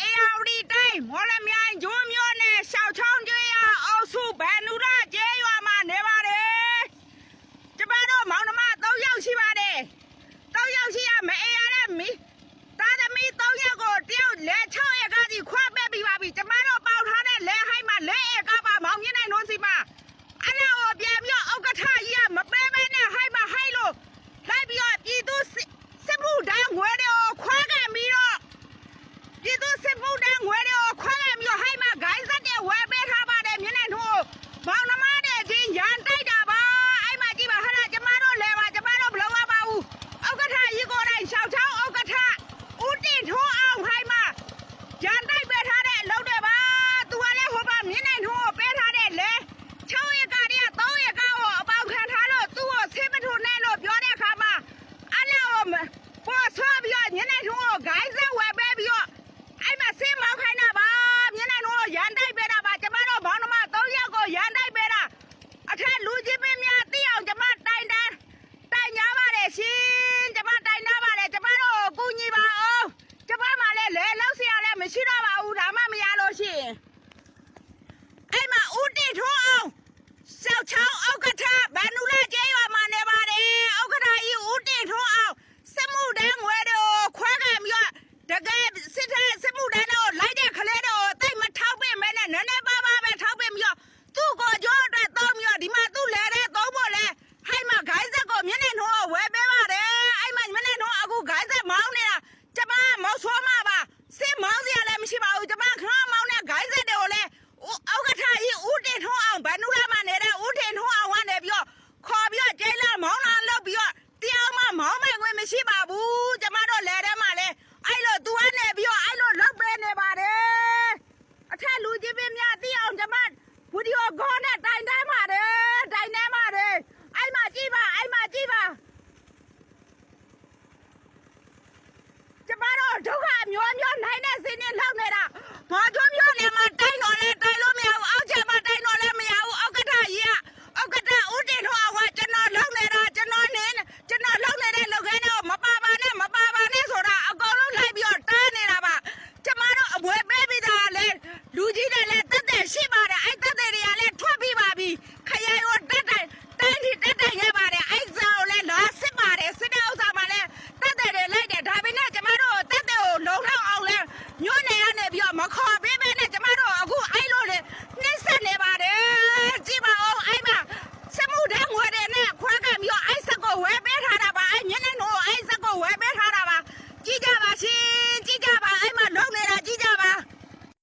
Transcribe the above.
အေယာဝတီတိုင်းမော်လမြိုင်ဂျိုးမျိုးနဲ့ရှောက်ချောင်းကျွ โทร မျိုးမျိုးနိုင်တဲ့စင်းနဲ့လောက်